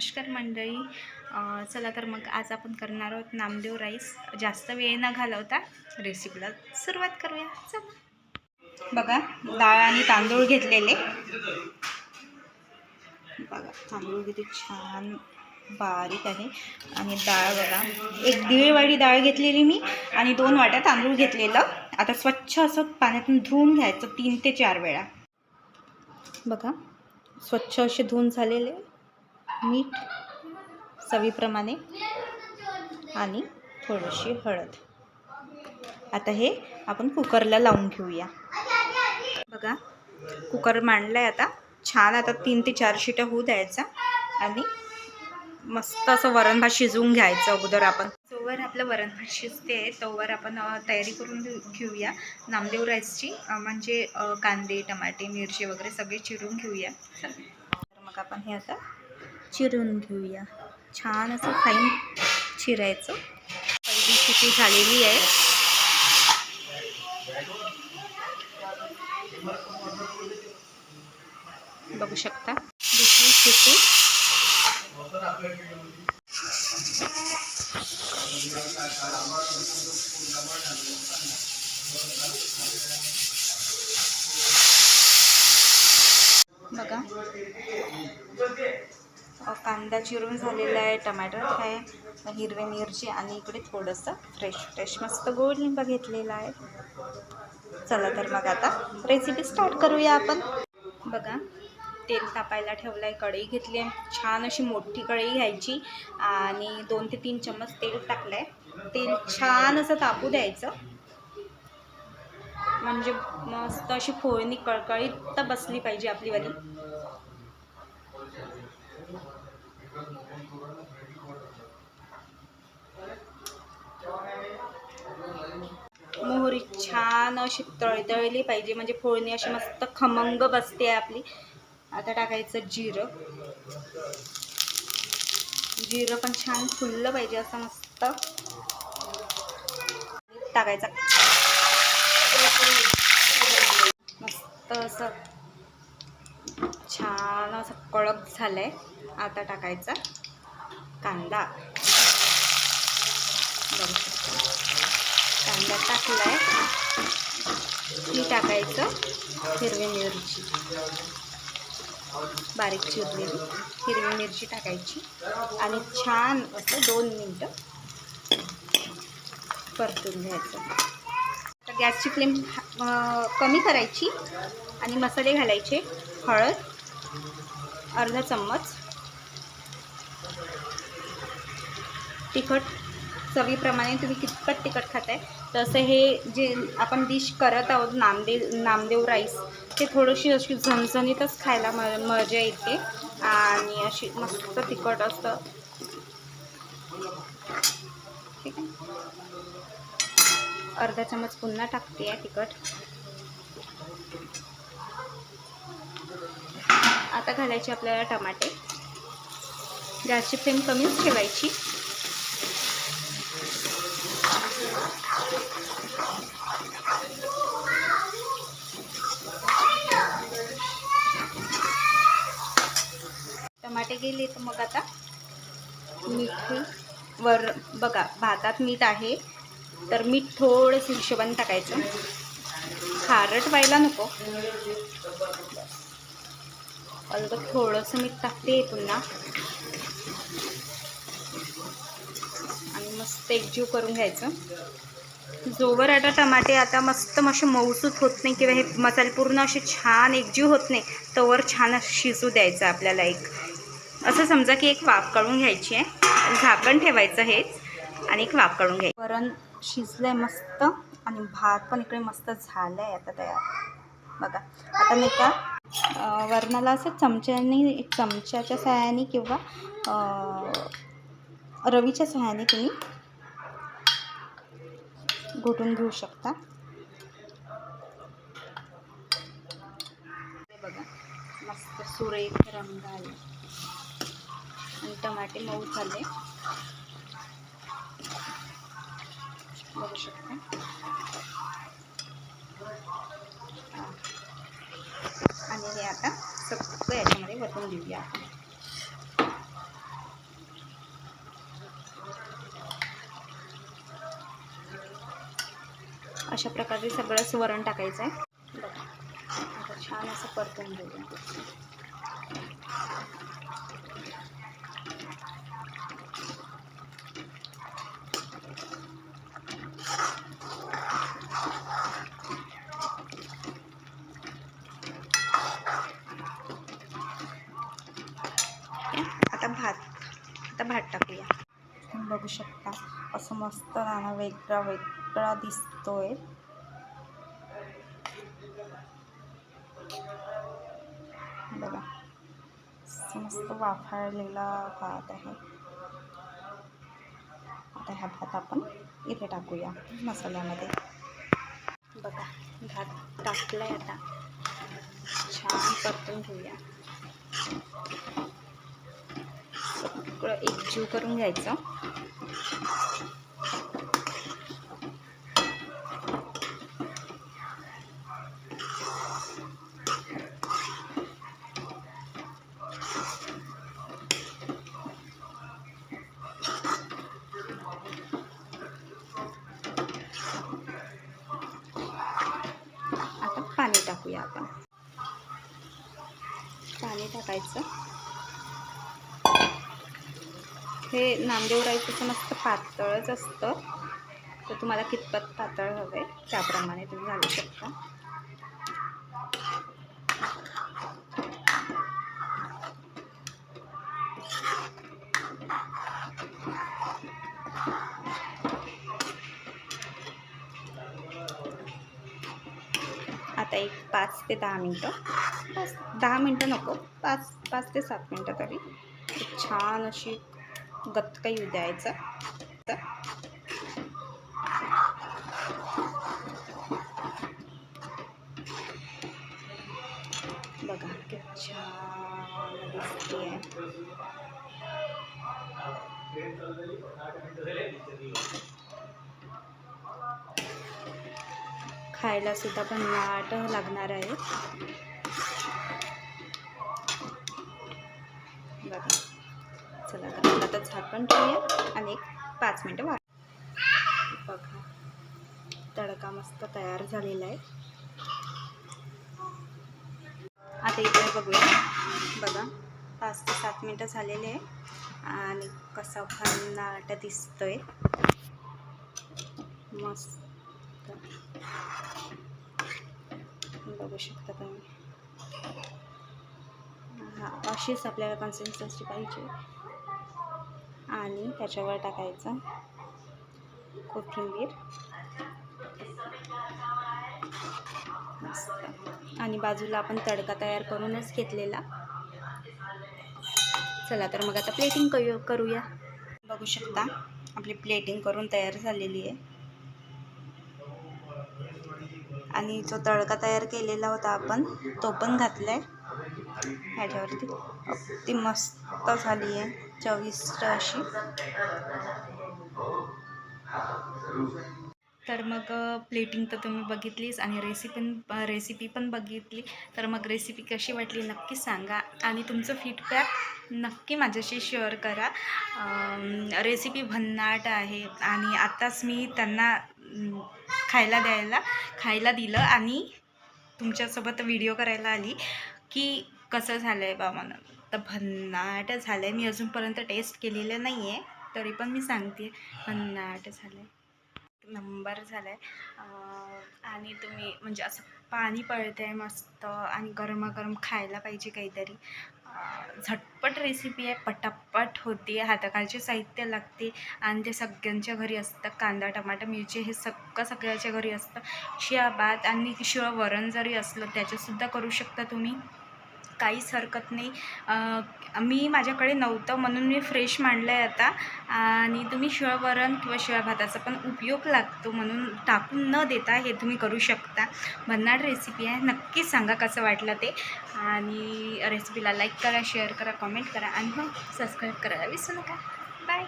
नमस्कार मंडळी. चला तर मग आज आपण करणार आहोत नामदेव राईस. जास्त वेळ न घालवता रेसिपीला सुरुवात करूया. चला. बघा डाळ आणि तांदूळ घेतलेले. बघा तांदूळ किती छान बारीक आहे. आणि डाळ बघा एक दीड वाटी डाळ घेतलेली मी आणि दोन वाट्या तांदूळ घेतलेलं. आता स्वच्छ असं पाण्यातून धुवून घ्यायचं तीन ते चार वेळा. बघा स्वच्छ असे धुवून झालेले. मीठ चवीप्रमाणे आणि थोडीशी हळद. आता हे आपण कुकरला लावून घेऊया. बघा कुकर मांडला आहे आता. छान आता तीन ते चार शिट्या होऊ द्यायचा. आणि मस्त असं वरण भात शिजवून घ्यायचं अगोदर आपण. जोवर आपलं वरण भात शिजते तोवर आपण तयारी करून घेऊ- घेऊया. नामदेव राईसची म्हणजे कांदे टमाटे मिरची वगैरे सगळे चिरून घेऊया. तर मग आपण हे आता चिरून घेऊया. छान असं फाईन चिरायचं. पहिली शिटी झालेली आहे. बघू शकता. दुसरी शिटी बघा. कांदा चिरून झालेला आहे टमॅटो आहे हिरवी मिरची आणि इकडे थोडंसं फ्रेश फ्रेश मस्त गोड लिंबा घेतलेला आहे. चला तर मग आता रेसिपी स्टार्ट करूया आपण. बघा तेल तापायला ठेवलं आहे कढई घेतली आहे. छान अशी मोठी कढई घ्यायची आणि दोन ते तीन चम्मच तेल टाकलं आहे तेल छान असं तापू द्यायचं. म्हणजे मस्त अशी फोळणी कळकळीत बसली पाहिजे आपली अशी तळतळली पाहिजे. म्हणजे फोडणी अशी मस्त खमंग बसते आपली. आता टाकायचं जिरं. जिरं पण छान फुललं पाहिजे असं मस्त. टाकायचं. मस्त असं छान असं कळक झालंय. आता टाकायचा कांदा. बघू शकता कांदा टाकलाय. की टाकायचं हिरवी मिरची. बारीक चिरलेली हिरवी मिरची टाकायची. आणि छान असं दोन मिनटं परतून घ्यायचं. गॅसची फ्लेम कमी करायची आणि मसाले घालायचे. हळद अर्धा चम्मच. तिखट चवीप्रमाणे तुम्ही कितपत तिखट खाताय. तसं हे जे आपण डिश करत आहोत नामदेव नामदेव राईस ते थोडीशी अशी झणझणीतच खायला म मजा येते. आणि अशी मस्त तिखट असतं. ठीक आहे. अर्धा चमच पुन्हा टाकते आहे तिखट. आता घालायचे आपल्याला टमाटे. गॅसची फ्लेम कमीच ठेवायची. टमाटे गेले तर मग आता मीठ वर बघा भातात मीठ आहे तर मीठ थोडंसं हिशोबाने टाकायचं. खारट व्हायला नको. अलगद थोडंसं मीठ टाकते पुन्हा. मस्त एकजीव करून घ्यायचं. जोवर आता टमाटे आता मस्त असे मऊसूत होत नाही किंवा हे मसाले पूर्ण असे छान एकजीव होत नाही तोवर छान शिजू द्यायचं आपल्याला एक. असं समजा की एक वाफ काढून घ्यायची आहे. झाकण ठेवायचं हेच आणि एक वाफ काढून घ्यायचं. वरण शिजलं आहे मस्त आणि भात पण इकडे मस्त झालं आहे आता तयार. बघा आता मी का वरणाला असं चमच्याने चमच्याच्या सहाय्याने किंवा रवीच्या सहाय्याने तुम्ही घोटून घेऊ शकता. बघा मस्त सुरेख रंग आले आणि टमाटे मऊ झाले. बघू शकता. आणि हे आता सगळं याच्यामध्ये वतून देऊया आपण. अशा प्रकारे सगळं वरण टाकायचं आहे. बघा. आता छान असं परतून घेऊया. आता भात आता भात टाकूया. तुम्ही बघू शकता असं मस्त राणा वेगळा वेगळा दिसतोय. बघा मस्त वाफाळलेला भात आहे. आता हा भात आपण इथे टाकूया मसाल्यामध्ये. बघा भात टाकलाय आता. छान परतून घेऊया. सगळं एकजीव करून घ्यायचं आता पाणी टाकूया आपण. पाणी टाकायचं. हे नामदेव राईचं मस्त पातळच असतं. तर तुम्हाला कितपत पातळ हवं आहे त्याप्रमाणे तुम्ही घालू शकता. एक पाच ते दहा मिनटं. पाच दहा मिनटं नको. पाच पाच ते सात मिनटं तरी. छान अशी गतका येऊ द्यायचं. तर बघा छान दिसते. खायला सुद्धा पण वाट लागणार आहे. बघा. चला तर आता झाकण ठेवूया आणि एक पाच मिनटं वाट बघा. तडका मस्त तयार झालेला आहे. आता इकडे बघूया. बघा पाच ते सात मिनटं झालेले आहे आणि कसा भन्नाट दिसतोय. मस्त. बघू शकता तुम्ही. हा अशीच आपल्याला कन्सिस्टन्सी पाहिजे. आणि त्याच्यावर टाकायचं कोथिंबीर. मस्त. आणि बाजूला आपण तडका तयार करूनच घेतलेला. चला तर मग आता प्लेटिंग करू करूया. बघू शकता आपली प्लेटिंग करून तयार झालेली आहे. आणि जो तडका तयार केलेला होता आपण तो पण घातला आहे ह्याच्यावरती. ती मस्त झाली आहे चविष्ट अशी. तर मग प्लेटिंग तर तुम्ही बघितलीच आणि रेसिपी रेसिपी पण बघितली. तर मग रेसिपी कशी वाटली नक्की सांगा आणि तुमचं फीडबॅक नक्की माझ्याशी शेअर करा. रेसिपी भन्नाट आहे आणि आत्ताच मी त्यांना खायला द्यायला खायला दिलं आणि तुमच्यासोबत व्हिडिओ करायला आली की कसं झालं आहे बा म्हणून. तर भन्नाट झालं आहे मी अजूनपर्यंत टेस्ट केलेलं नाही आहे तरी पण मी सांगते. भन्नाट झालं आहे नंबर झाला आहे आणि तुम्ही म्हणजे असं पाणी पळतं आहे मस्त आणि गरमागरम खायला पाहिजे काहीतरी. झटपट रेसिपी आहे पटापट होती हाताखालचे साहित्य लागते आणि ते सगळ्यांच्या घरी असतं. कांदा टमाटर मिरची हे सगळं सगळ्याच्या घरी असतं. शिळा भात आणि शिळं वरण जरी असलं त्याच्यातसुद्धा करू शकता तुम्ही. काहीच हरकत नाही. मी माझ्याकडे नव्हतं म्हणून मी फ्रेश मांडलं आहे आता. आणि तुम्ही शिळं वरण किंवा शिळ्या भाताचा पण उपयोग लागतो म्हणून टाकून न देता हे तुम्ही करू शकता. भन्नाट रेसिपी आहे. नक्कीच सांगा कसं वाटलं ते. आणि रेसिपीला लाईक करा शेअर करा कमेंट करा आणि हो सबस्क्राईब करायला विसरू नका. बाय